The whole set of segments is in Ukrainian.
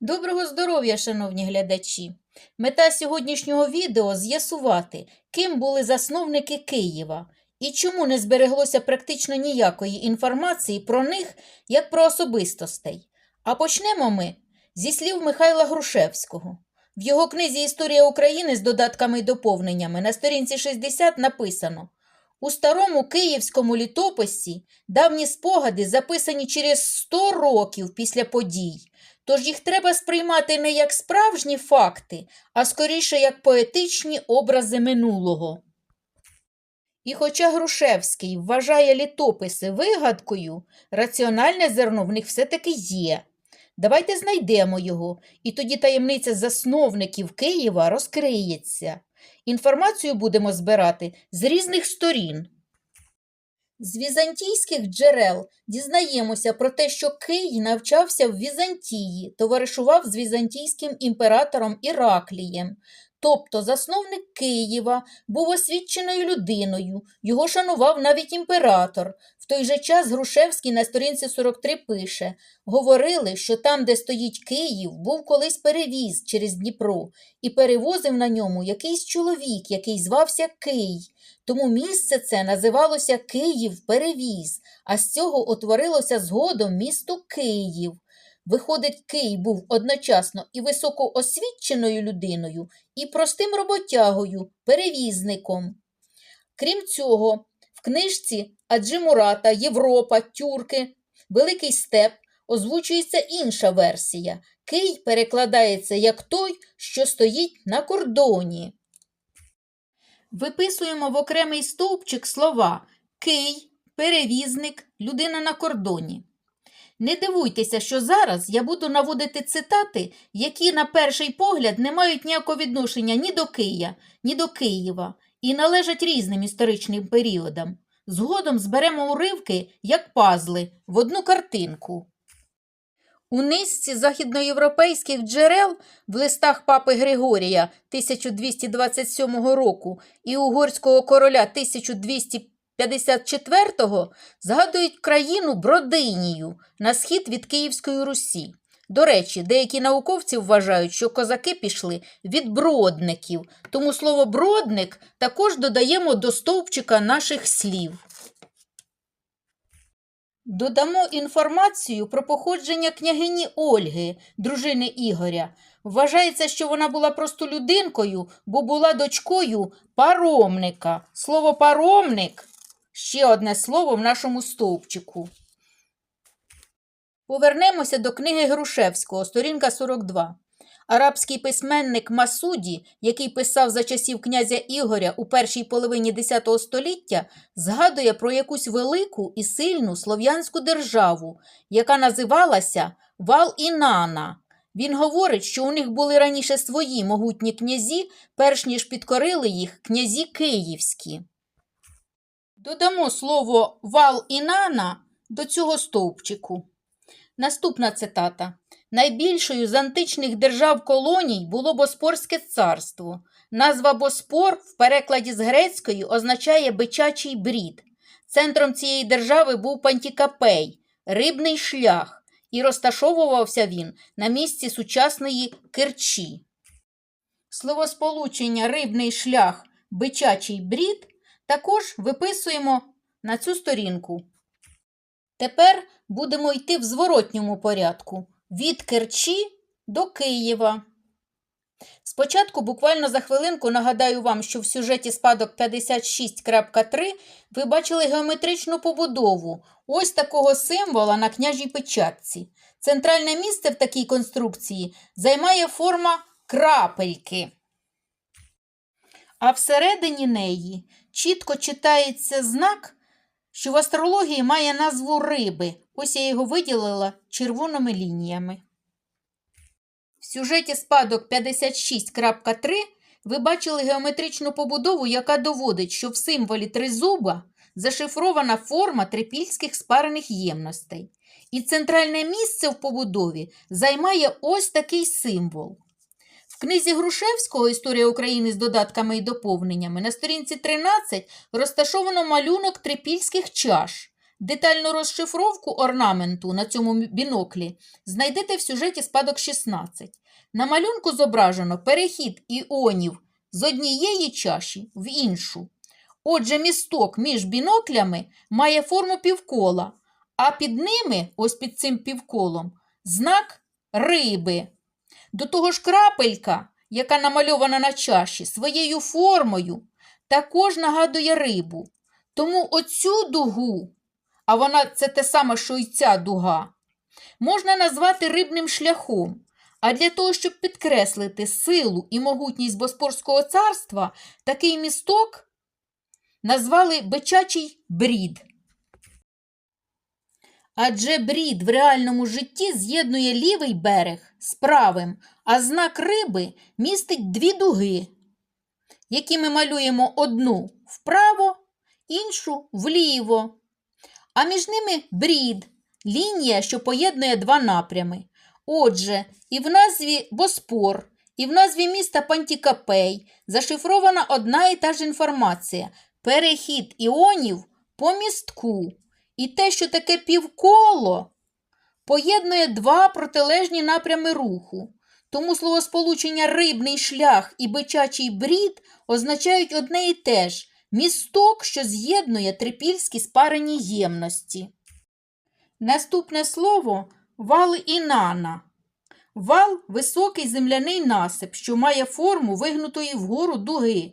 Доброго здоров'я, шановні глядачі! Мета сьогоднішнього відео з'ясувати, ким були засновники Києва і чому не збереглося практично ніякої інформації про них як про особистостей. А почнемо ми зі слів Михайла Грушевського. В його книзі Історія України з додатками і доповненнями на сторінці 60 написано у старому київському літописі давні спогади записані через 100 років після подій. Тож їх треба сприймати не як справжні факти, а скоріше як поетичні образи минулого. І хоча Грушевський вважає літописи вигадкою, раціональне зерно в них все-таки є. Давайте знайдемо його, і тоді таємниця засновників Києва розкриється. Інформацію будемо збирати з різних сторін. З візантійських джерел дізнаємося про те, що Кий навчався в Візантії, товаришував з візантійським імператором Іраклієм. Тобто засновник Києва був освіченою людиною, його шанував навіть імператор. Той же час Грушевський на сторінці 43 пише Говорили, що там, де стоїть Київ, був колись перевіз через Дніпро і перевозив на ньому якийсь чоловік, який звався Кий. Тому місце це називалося Київ Перевіз, а з цього утворилося згодом місто Київ. Виходить, Кий був одночасно і високоосвіченою людиною, і простим роботягою, перевізником. Крім цього, в книжці Аджимурата, Європа, Тюрки, Великий Степ озвучується інша версія. Кий перекладається як той, що стоїть на кордоні. Виписуємо в окремий стовпчик слова Кий, перевізник, людина на кордоні. Не дивуйтеся, що зараз я буду наводити цитати, які на перший погляд не мають ніякого відношення ні до Кия, ні до Києва і належать різним історичним періодам. Згодом зберемо уривки, як пазли, в одну картинку. У низці західноєвропейських джерел в листах папи Григорія 1227 року і угорського короля 1254 згадують країну Бродинію на схід від Київської Русі. До речі, деякі науковці вважають, що козаки пішли від бродників, тому слово бродник також додаємо до стовпчика наших слів. Додамо інформацію про походження княгині Ольги, дружини Ігоря. Вважається, що вона була простолюдинкою, бо була дочкою паромника. Слово паромник ще одне слово в нашому стовпчику. Повернемося до книги Грушевського, сторінка 42. Арабський письменник Масуді, який писав за часів князя Ігоря у першій половині X століття, згадує про якусь велику і сильну слов'янську державу, яка називалася Вал-Інана. Він говорить, що у них були раніше свої могутні князі, перш ніж підкорили їх князі київські. Додамо слово Вал-Інана до цього стовпчику. Наступна цитата. Найбільшою з античних держав колоній було Боспорське царство. Назва Боспор в перекладі з грецької означає бичачий брід. Центром цієї держави був Пантікапей, рибний шлях, і розташовувався він на місці сучасної Керчі. Словосполучення рибний шлях, бичачий брід також виписуємо на цю сторінку. Тепер будемо йти в зворотньому порядку від Керчі до Києва. Спочатку, буквально за хвилинку, нагадаю вам, що в сюжеті спадок 56.3 ви бачили геометричну побудову ось такого символа на княжій печатці. Центральне місце в такій конструкції займає форма крапельки. А всередині неї чітко читається знак, що в астрології має назву риби. Ось я його виділила червоними лініями. В сюжеті спадок 56.3 ви бачили геометричну побудову, яка доводить, що в символі тризуба зашифрована форма трипільських спарених ємностей. І центральне місце в побудові займає ось такий символ. В книзі Грушевського Історія України з додатками і доповненнями на сторінці 13 розташовано малюнок трипільських чаш. Детальну розшифровку орнаменту на цьому біноклі знайдете в сюжеті спадок 16. На малюнку зображено перехід іонів з однієї чаші в іншу. Отже, місток між біноклями має форму півкола, а під ними, ось під цим півколом, знак риби. До того ж крапелька, яка намальована на чаші, своєю формою також нагадує рибу. Тому оцю дугу, а вона це те саме, що й ця дуга, можна назвати рибним шляхом. А для того, щоб підкреслити силу і могутність Боспорського царства, такий місток назвали бичачий брід. Адже брід в реальному житті з'єднує лівий берег з правим, а знак риби містить дві дуги, які ми малюємо одну вправо, іншу вліво. А між ними брід лінія, що поєднує два напрями. Отже, і в назві Боспор, і в назві міста Пантікапей зашифрована одна і та ж інформація перехід іонів по містку. І те, що таке півколо, поєднує два протилежні напрями руху. Тому словосполучення рибний шлях і бичачий брід означають одне і те ж місток, що з'єднує трипільські спарені ємності. Наступне слово вал інана. Вал високий земляний насип, що має форму вигнутої вгору дуги,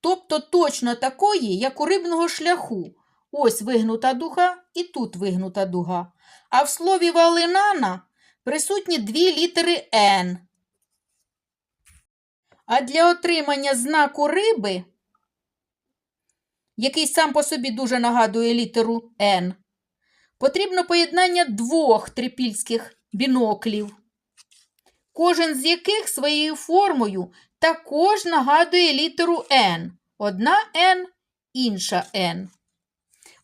тобто точно такої, як у рибного шляху. Ось вигнута дуга і тут вигнута дуга. А в слові валинана присутні дві літери Н. А для отримання знаку риби, який сам по собі дуже нагадує літеру Н, потрібно поєднання двох трипільських біноклів, кожен з яких своєю формою також нагадує літеру Н. Одна Н, інша Н.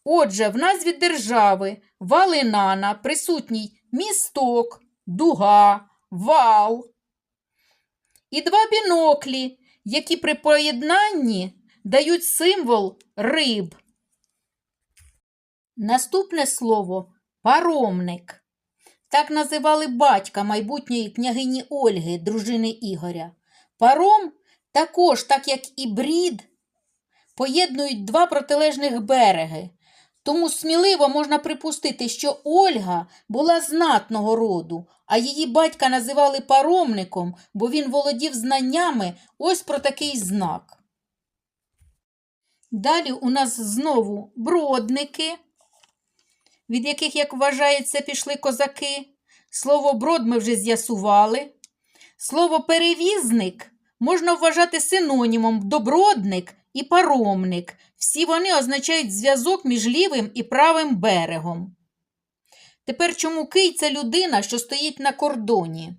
Отже, в назві держави Валинана присутній місток, дуга, вал і два біноклі, які при поєднанні дають символ риб. Наступне слово паромник. Так називали батька майбутньої княгині Ольги, дружини Ігоря. Паром також, так як і брід, поєднують два протилежних береги. Тому сміливо можна припустити, що Ольга була знатного роду, а її батька називали паромником, бо він володів знаннями ось про такий знак. Далі у нас знову бродники, від яких, як вважається, пішли козаки. Слово брод ми вже з'ясували. Слово перевізник можна вважати синонімом добродник і паромник. Всі вони означають зв'язок між лівим і правим берегом. Тепер чому кий це людина, що стоїть на кордоні?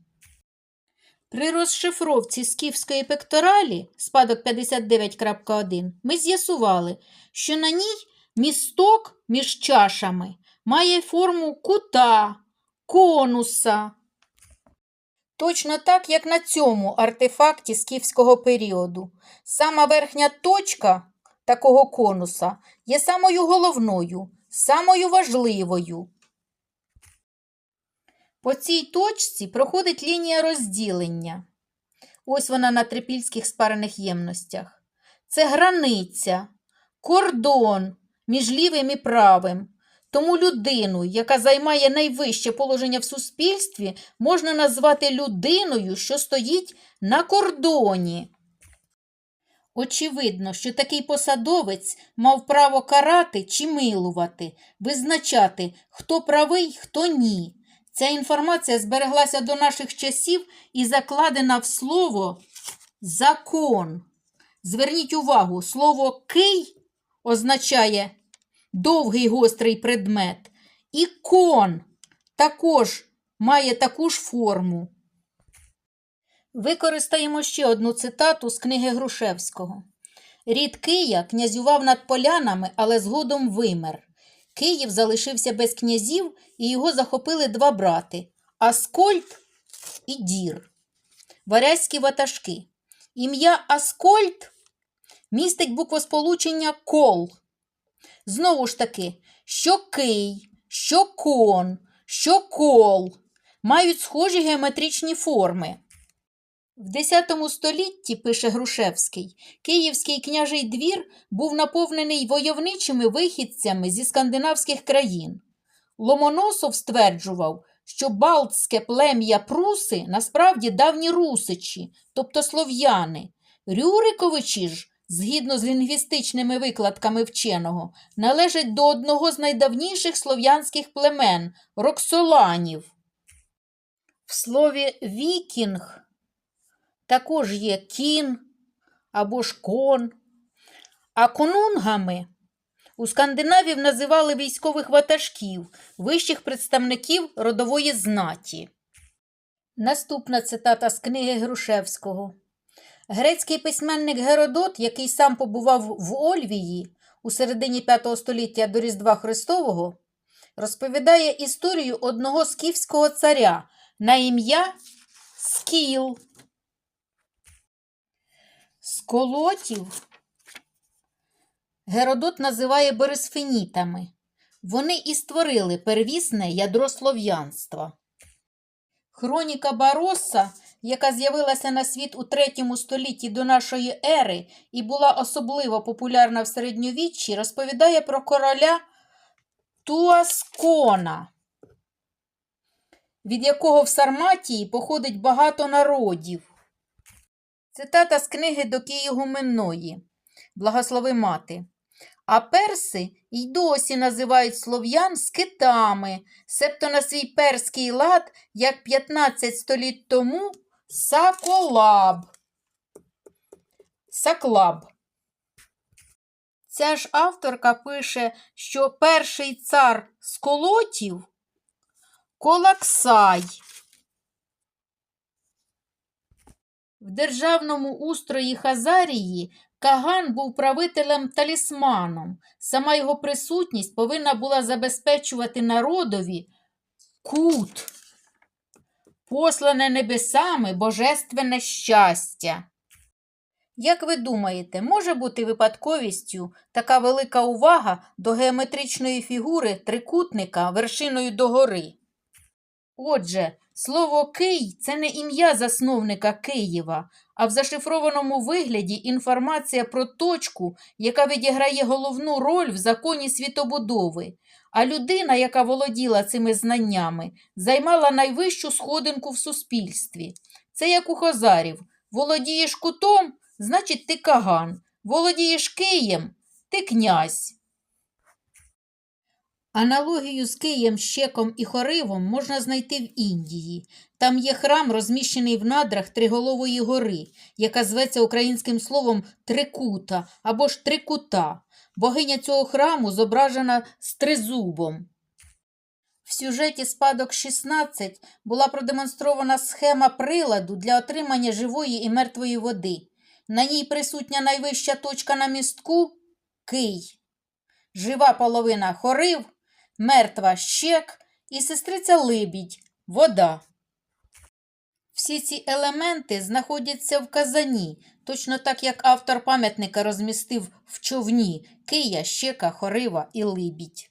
При розшифровці скіфської пекторалі, спадок 59.1, ми з'ясували, що на ній місток між чашами має форму кута, конуса. Точно так, як на цьому артефакті скіфського періоду. Сама верхня точка такого конуса є самою головною, самою важливою. По цій точці проходить лінія розділення. Ось вона на трипільських спарених ємностях. Це границя, кордон між лівим і правим. Тому людину, яка займає найвище положення в суспільстві, можна назвати людиною, що стоїть на кордоні. Очевидно, що такий посадовець мав право карати чи милувати, визначати, хто правий, хто ні. Ця інформація збереглася до наших часів і закладена в слово закон. Зверніть увагу, слово кий означає довгий гострий предмет, і кон також має таку ж форму. Використаємо ще одну цитату з книги Грушевського. Рід Кия князював над полянами, але згодом вимер. Київ залишився без князів, і його захопили два брати Аскольд і Дір. Варязькі ватажки. Ім'я Аскольд містить буквосполучення кол. Знову ж таки, що кий, що кон, що кол мають схожі геометричні форми. В X столітті, пише Грушевський, Київський княжий двір був наповнений войовничими вихідцями зі скандинавських країн. Ломоносов стверджував, що балтське плем'я пруси насправді давні русичі, тобто слов'яни. Рюриковичі ж, згідно з лінгвістичними викладками вченого, належать до одного з найдавніших слов'янських племен роксоланів. В слові вікінг також є кін або ж кон. А конунгами у скандинавів називали військових ватажків, вищих представників родової знаті. Наступна цитата з книги Грушевського. Грецький письменник Геродот, який сам побував в Ольвії у середині V століття до Різдва Христового, розповідає історію одного скіфського царя на ім'я Скіл. Сколотів Геродот називає борисфенітами. Вони і створили первісне ядро слов'янства. Хроніка Бароса, яка з'явилася на світ у третьому столітті до нашої ери і була особливо популярна в середньовіччі, розповідає про короля Туаскона, від якого в Сарматії походить багато народів. Цитата з книги до Києгуменної Благослови мати. А перси й досі називають слов'ян скитами, себто на свій перський лад, як 15 століть тому саколаб. Саклаб. Ця ж авторка пише, що перший цар сколотів Колаксай. В державному устрої Хазарії Каган був правителем талісманом. Сама його присутність повинна була забезпечувати народові кут, послане небесами божественне щастя. Як ви думаєте, може бути випадковістю така велика увага до геометричної фігури трикутника вершиною догори? Отже, слово Кий це не ім'я засновника Києва, а в зашифрованому вигляді інформація про точку, яка відіграє головну роль в законі світобудови. А людина, яка володіла цими знаннями, займала найвищу сходинку в суспільстві. Це як у хозарів. Володієш кутом, значить ти каган. Володієш києм, ти князь. Аналогію з Києм, Щеком і Хоривом можна знайти в Індії. Там є храм, розміщений в надрах Триголової гори, яка зветься українським словом Трикута або ж Трикута. Богиня цього храму зображена з тризубом. В сюжеті «Спадок 16» була продемонстрована схема приладу для отримання живої і мертвої води. На ній присутня найвища точка на містку Кий. Жива половина хорив, мертва щек і сестриця либідь вода. Всі ці елементи знаходяться в казані, точно так як автор пам'ятника розмістив в човні Кия, щека, хорива і либідь.